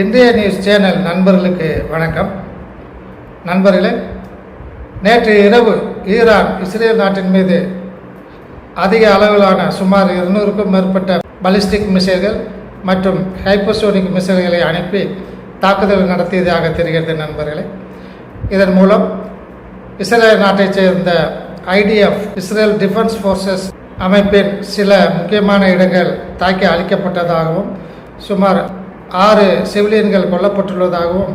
இந்திய news channel நண்பர்களுக்கு வணக்கம். நண்பர்களே நேற்று இரவு ஈரான் இஸ்ரேல் நாட்டின் மீது அதிக அளவிலான சுமார் இருநூறுக்கும் மேற்பட்ட பலிஸ்டிக் மிசைல்கள் மற்றும் ஹைப்பர்சோனிக் மிசைல்களை அனுப்பி தாக்குதல் நடத்தியதாக தெரிகிறது நண்பர்களே. இதன் மூலம் இஸ்ரேல் நாட்டைச் சேர்ந்த ஐடிஎஃப் இஸ்ரேல் டிஃபென்ஸ் ஃபோர்ஸஸ் அமைப்பின் சில முக்கியமான இடங்கள் தாக்கி அழிக்கப்பட்டதாகவும் சுமார் ஆறு சிவிலியன்கள் கொல்லப்பட்டுள்ளதாகவும்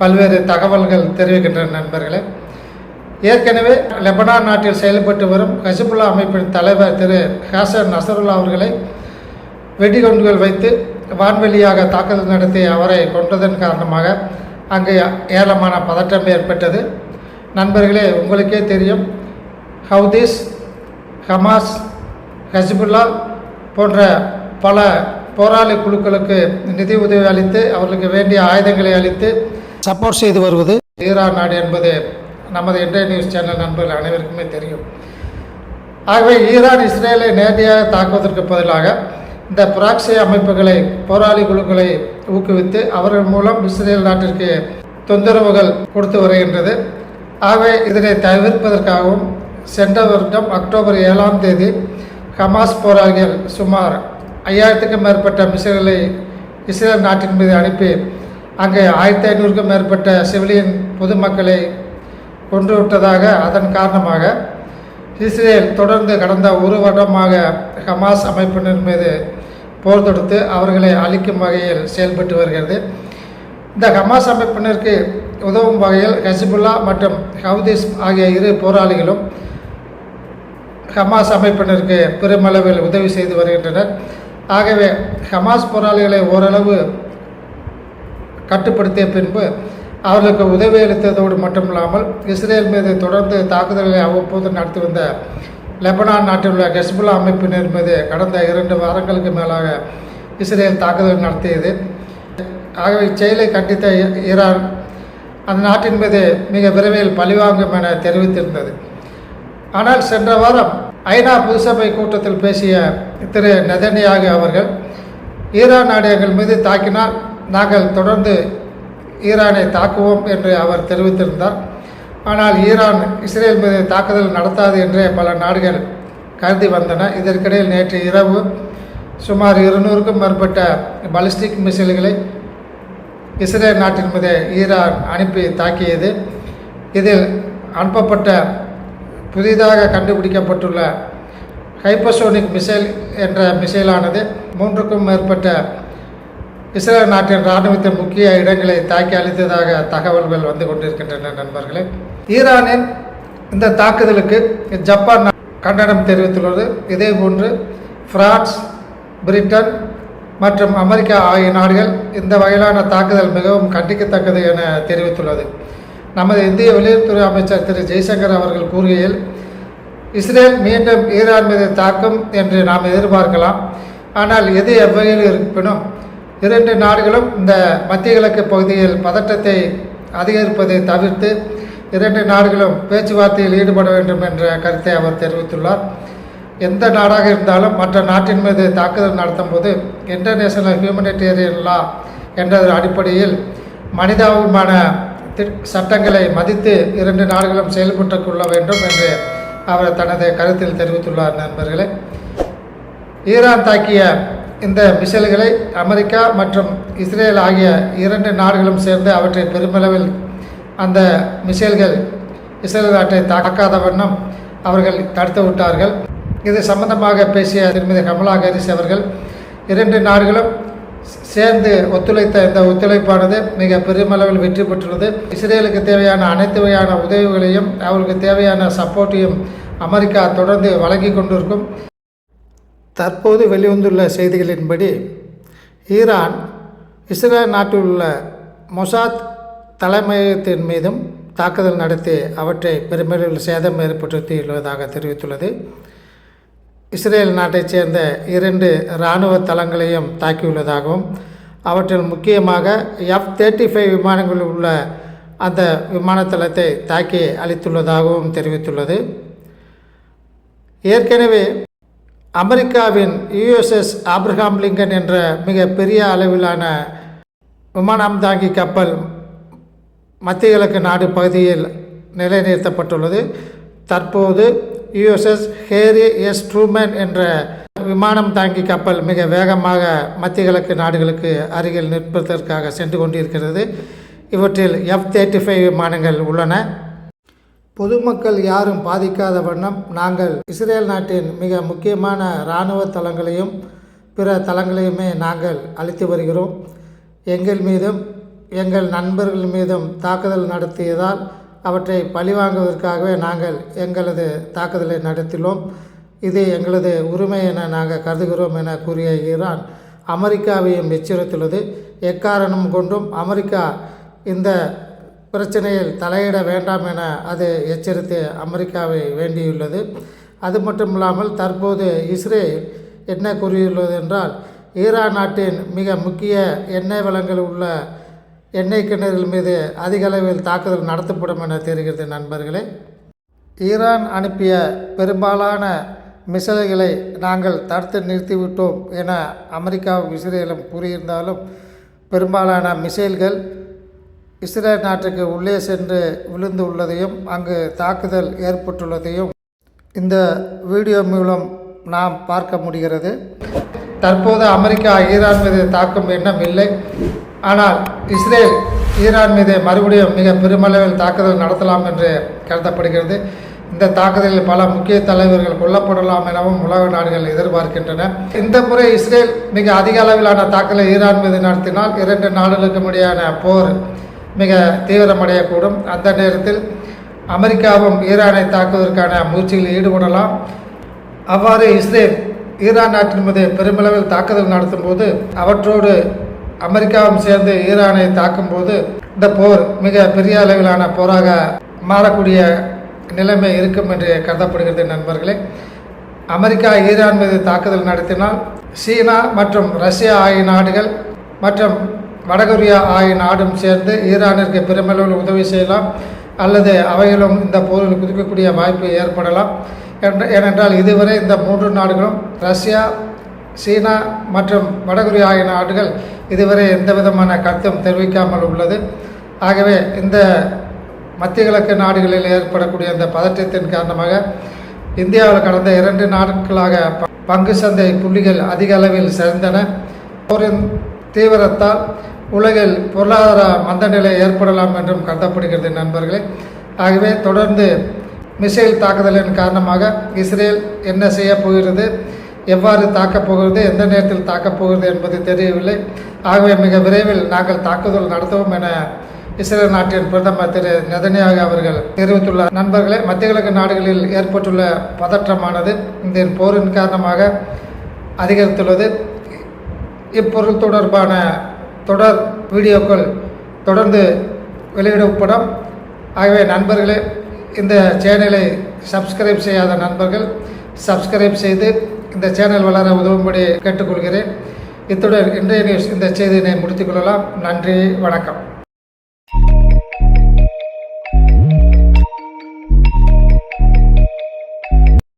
பல்வேறு தகவல்கள் தெரிவிக்கின்றன நண்பர்களே. ஏற்கனவே லெபனான் நாட்டில் செயல்பட்டு வரும் ஹசிபுல்லா அமைப்பின் தலைவர் திரு ஹாசன் நசருல்லா அவர்களை வெடிகுண்டுகள் வைத்து வான்வெளியாக தாக்குதல் நடத்தி அவரை கொன்றதன் காரணமாக அங்கு ஏராளமான பதட்டம் ஏற்பட்டது. நண்பர்களே உங்களுக்கே தெரியும் ஹவுதீஸ் ஹமாஸ் ஹசிபுல்லா போன்ற பல போராளி குழுக்களுக்கு நிதி உதவி அளித்து அவர்களுக்கு வேண்டிய ஆயுதங்களை அளித்து சப்போர்ட் செய்து வருவது ஈரான் நாடு என்பது நமது இன்றைய நியூஸ் சேனல் நண்பர்கள் அனைவருக்குமே தெரியும். ஆகவே ஈரான் இஸ்ரேலை நேரடியாக தாக்குவதற்கு பதிலாக இந்த பிராக்சி அமைப்புகளை போராளி குழுக்களை ஊக்குவித்து அவர்கள் மூலம் இஸ்ரேல் நாட்டிற்கு தொந்தரவுகள் கொடுத்து வருகின்றது. ஆகவே இதனை தவிர்ப்பதற்காகவும் சென்ற வருடம் அக்டோபர் ஏழாம் தேதி ஹமாஸ் போராளிகள் சுமார் ஐயாயிரத்துக்கும் மேற்பட்ட மிசைல்களை இஸ்ரேல் நாட்டின் மீது அனுப்பி அங்கே ஆயிரத்தி ஐநூறுக்கும் மேற்பட்ட சிவிலியன் பொதுமக்களை கொன்று விட்டதாக அதன் காரணமாக இஸ்ரேல் தொடர்ந்து கடந்த ஒரு வருடமாக ஹமாஸ் அமைப்பினர் மீது போர் தொடுத்து அவர்களை அழிக்கும் வகையில் செயல்பட்டு வருகிறது. இந்த ஹமாஸ் அமைப்பினருக்கு உதவும் வகையில் ஹசிபுல்லா மற்றும் ஹவுதீஸ் ஆகிய இரு போராளிகளும் ஹமாஸ் அமைப்பினருக்கு பெருமளவில் உதவி செய்து வருகின்றனர். ஆகவே ஹமாஸ் போராளிகளை ஓரளவு கட்டுப்படுத்திய பின்பு அவர்களுக்கு உதவி அளித்ததோடு மட்டுமில்லாமல் இஸ்ரேல் மீது தொடர்ந்து தாக்குதல்களை அவ்வப்போது நடத்தி வந்த லெபனான் நாட்டில் உள்ள ஹெஸ்புல்லா அமைப்பினர் மீது கடந்த இரண்டு வாரங்களுக்கு மேலாக இஸ்ரேல் தாக்குதல் நடத்தியது. ஆகவே இச்செயலை கண்டித்த ஈரான் அந்த நாட்டின் மீது மிக விரைவில் பழிவாங்கும் என தெரிவித்திருந்தது. ஆனால் சென்ற வாரம் ஐநா பொதுசபை கூட்டத்தில் பேசிய திரு நெதன்யாகு அவர்கள் ஈரான் நாடு எங்கள் மீது தாக்கினால் நாங்கள் தொடர்ந்து ஈரானை தாக்குவோம் என்று அவர் தெரிவித்திருந்தார். ஆனால் ஈரான் இஸ்ரேல் மீது தாக்குதல் நடத்தாது என்றே பல நாடுகள் கருதி வந்தன. இதற்கிடையில் நேற்று இரவு சுமார் இருநூறுக்கும் மேற்பட்ட பாலிஸ்டிக் மிசைல்களை இஸ்ரேல் நாட்டின் மீது ஈரான் அனுப்பி தாக்கியது. இதில் அனுப்பப்பட்ட புதிதாக கண்டுபிடிக்கப்பட்டுள்ள ஹைப்பர்சோனிக் மிசைல் என்ற மிசைலானது மூன்றுக்கும் மேற்பட்ட இஸ்ரேல் நாட்டின் இராணுவத்தின் முக்கிய இடங்களை தாக்கி அளித்ததாக தகவல்கள் வந்து கொண்டிருக்கின்றன நண்பர்களே. ஈரானின் இந்த தாக்குதலுக்கு ஜப்பான் கண்டனம் தெரிவித்துள்ளது. இதேபோன்று பிரான்ஸ் பிரிட்டன் மற்றும் அமெரிக்கா ஆகிய நாடுகள் இந்த வகையிலான தாக்குதல் மிகவும் கண்டிக்கத்தக்கது என தெரிவித்துள்ளது. நமது இந்திய வெளியுறவுத்துறை அமைச்சர் திரு. ஜெய்சங்கர் அவர்கள் கூறுகையில் இஸ்ரேல் மீண்டும் ஈரான் மீது தாக்கும் என்று நாம் எதிர்பார்க்கலாம். ஆனால் எது எவ்வகையில் இருப்பினும் இரண்டு நாடுகளும் இந்த மத்திய கிழக்கு பகுதியில் பதட்டத்தை அதிகரிப்பதை தவிர்த்து இரண்டு நாடுகளும் பேச்சுவார்த்தையில் ஈடுபட வேண்டும் என்ற கருத்தை அவர் தெரிவித்துள்ளார். எந்த நாடாக இருந்தாலும் மற்ற நாட்டின் மீது தாக்குதல் நடத்தும் போது இன்டர்நேஷனல் ஹியூமனிடேரியன் லா என்ற அடிப்படையில் மனிதாபிமான சட்டங்களை மதித்து இரண்டு நாடுகளும் செயல்பட்டு கொள்ள வேண்டும் என்று அவர் தனது கருத்தில் தெரிவித்துள்ளார் நண்பர்களே. ஈரான் தாக்கிய இந்த மிசைல்களை அமெரிக்கா மற்றும் இஸ்ரேல் ஆகிய இரண்டு நாடுகளும் சேர்ந்து அவற்றை பெருமளவில் அந்த மிசைல்கள் இஸ்ரேல் நாட்டை தாக்காத வண்ணம் அவர்கள் தடுத்து விட்டார்கள். இது சம்பந்தமாக பேசிய திருமதி கமலா ஹாரிஸ் அவர்கள் இரண்டு நாடுகளும் சேர்ந்து ஒத்துழைத்த இந்த ஒத்துழைப்பானது மிக பெருமளவில் வெற்றி பெற்றுள்ளது. இஸ்ரேலுக்கு தேவையான அனைத்து வகையான உதவிகளையும் அவர்களுக்கு தேவையான சப்போர்ட்டையும் அமெரிக்கா தொடர்ந்து வழங்கி கொண்டிருக்கும். தற்போது வெளிவந்துள்ள செய்திகளின்படி ஈரான் இஸ்ரேல் நாட்டில் உள்ள மொசாத் தலைமையகத்தின் மீதும் தாக்குதல் நடத்தி அவற்றை பெருமளவில் சேதம் ஏற்படுத்தியுள்ளதாக தெரிவித்துள்ளது. இஸ்ரேல் நாட்டைச் சேர்ந்த இரண்டு இராணுவ தளங்களையும் தாக்கியுள்ளதாகவும் அவற்றில் முக்கியமாக எஃப் தேர்ட்டி ஃபைவ் விமானங்களில் உள்ள அந்த விமானத்தளத்தை தாக்கி அளித்துள்ளதாகவும் தெரிவித்துள்ளது. ஏற்கனவே அமெரிக்காவின் யுஎஸ்எஸ் ஆப்ரஹாம் லிங்கன் என்ற மிக பெரிய அளவிலான விமானம் தாங்கி கப்பல் மத்திய கிழக்கு நாடு பகுதியில் நிலைநிறுத்தப்பட்டுள்ளது. தற்போது யுஎஸ்எஸ் ஹேரி எஸ் ட்ரூமேன் என்ற விமானம் தாங்கி கப்பல் மிக வேகமாக மத்திய கிழக்கு நாடுகளுக்கு அருகில் நிற்பதற்காக சென்று கொண்டிருக்கிறது. இவற்றில் எஃப் தேர்ட்டி ஃபைவ் விமானங்கள் உள்ளன. பொதுமக்கள் யாரும் பாதிக்காத வண்ணம் நாங்கள் இஸ்ரேல் நாட்டின் மிக முக்கியமான இராணுவ தளங்களையும் பிற தளங்களையுமே நாங்கள் அளித்து வருகிறோம். எங்கள் மீதும் எங்கள் நண்பர்கள் மீதும் தாக்குதல் நடத்தியதால் அவற்றை பழிவாங்குவதற்காகவே நாங்கள் எங்களது தாக்குதலை நடத்தினோம். இது எங்களது உரிமை என நாங்கள் கருதுகிறோம் என கூறிய ஈரான் அமெரிக்காவையும் எச்சரித்துள்ளது. எக்காரணம் கொண்டும் அமெரிக்கா இந்த பிரச்சனையில் தலையிட வேண்டாம் என அது எச்சரித்து அமெரிக்காவை வேண்டியுள்ளது. அது மட்டும் இல்லாமல் தற்போது இஸ்ரேல் என்ன கூறியுள்ளது என்றால் ஈரான் நாட்டின் மிக முக்கிய எண்ணெய் வளங்கள் உள்ள எண்ணெய் கிணறுகள் மீது அதிக அளவில் தாக்குதல் நடத்தப்படும் என தெரிகிறது நண்பர்களே. ஈரான் அனுப்பிய பெரும்பாலான மிசைல்களை நாங்கள் தடுத்து நிறுத்திவிட்டோம் என அமெரிக்காவும் இஸ்ரேலும் கூறியிருந்தாலும் பெரும்பாலான மிசைல்கள் இஸ்ரேல் நாட்டுக்கு உள்ளே சென்று விழுந்து உள்ளதையும் அங்கு தாக்குதல் ஏற்பட்டுள்ளதையும் இந்த வீடியோ மூலம் நாம் பார்க்க முடிகிறது. தற்போது அமெரிக்கா ஈரான் மீது தாக்கும் எண்ணம் இல்லை. ஆனால் இஸ்ரேல் ஈரான் மீது மறுபடியும் மிக பெருமளவில் தாக்குதல் நடத்தலாம் என்று கருதப்படுகிறது. இந்த தாக்குதலில் பல முக்கிய தலைவர்கள் கொல்லப்படலாம் எனவும் உலக நாடுகள் எதிர்பார்க்கின்றன. இந்த முறை இஸ்ரேல் மிக அதிக அளவிலான தாக்குதலை ஈரான் மீது நடத்தினால் இரண்டு நாடுகளுக்கு இடையான போர் மிக தீவிரமடையக்கூடும். அந்த நேரத்தில் அமெரிக்காவும் ஈரானை தாக்குவதற்கான முயற்சிகளில் ஈடுபடலாம். அவ்வாறு இஸ்ரேல் ஈரான் நாட்டின் மீது பெருமளவில் தாக்குதல் நடத்தும் போது அவற்றோடு அமெரிக்காவும் சேர்ந்து ஈரானை தாக்கும்போது இந்த போர் மிக பெரிய அளவிலான போராக மாறக்கூடிய நிலைமை இருக்கும் என்று கருதப்படுகிறது நண்பர்களே. அமெரிக்கா ஈரான் மீது தாக்குதல் நடத்தினால் சீனா மற்றும் ரஷ்யா ஆகிய நாடுகள் மற்றும் வடகொரியா ஆகிய நாடும் சேர்ந்து ஈரானிற்கு பெருமளவில் உதவி செய்யலாம். அல்லது அவைகளும் இந்த போரில் குதிக்கக்கூடிய வாய்ப்பு ஏற்படலாம். என்ற- ஏனென்றால் இதுவரை இந்த மூன்று நாடுகளும் ரஷ்யா சீனா மற்றும் வடகொரியா ஆகிய நாடுகள் இதுவரை எந்த விதமான கருத்தும் தெரிவிக்காமல் உள்ளது. ஆகவே இந்த மத்திய கிழக்கு நாடுகளில் ஏற்படக்கூடிய இந்த பதற்றத்தின் காரணமாக இந்தியாவில் கடந்த இரண்டு நாட்களாக ப- பங்கு சந்தை புள்ளிகள் அதிக அளவில் சரிந்தன. போரின் தீவிரத்தால் உலகில் பொருளாதார மந்தநிலை ஏற்படலாம் என்றும் கருதப்படுகிறது நண்பர்களே. ஆகவே தொடர்ந்து மிசைல் தாக்குதலின் காரணமாக இஸ்ரேல் என்ன செய்ய போகிறது? எவ்வாறு தாக்கப் போகிறது எந்த நேரத்தில் தாக்கப் போகிறது என்பது தெரியவில்லை. ஆகவே மிக விரைவில் நாங்கள் தாக்குதல் நடத்துவோம் என இஸ்ரேல் நாட்டின் பிரதமர் திரு நெதன்யாகு அவர்கள் தெரிவித்துள்ளார். நண்பர்களே மத்திய கிழக்கு நாடுகளில் ஏற்பட்டுள்ள பதற்றமானது இந்த போரின் காரணமாக அதிகரித்துள்ளது. இப்பொருள் தொடர்பான தொடர் வீடியோக்கள் தொடர்ந்து வெளியிடப்படும் ஆகவே நண்பர்களே இந்த சேனலை சப்ஸ்கிரைப் செய்யாத நண்பர்கள் சப்ஸ்கிரைப் செய்து இந்த சேனல் வளர உதவும்படி கேட்டுக்கொள்கிறேன். இத்துடன் இன்றைய நியூஸ் இந்த செய்தியினை முடித்துக்கொள்ளலாம் நன்றி வணக்கம்.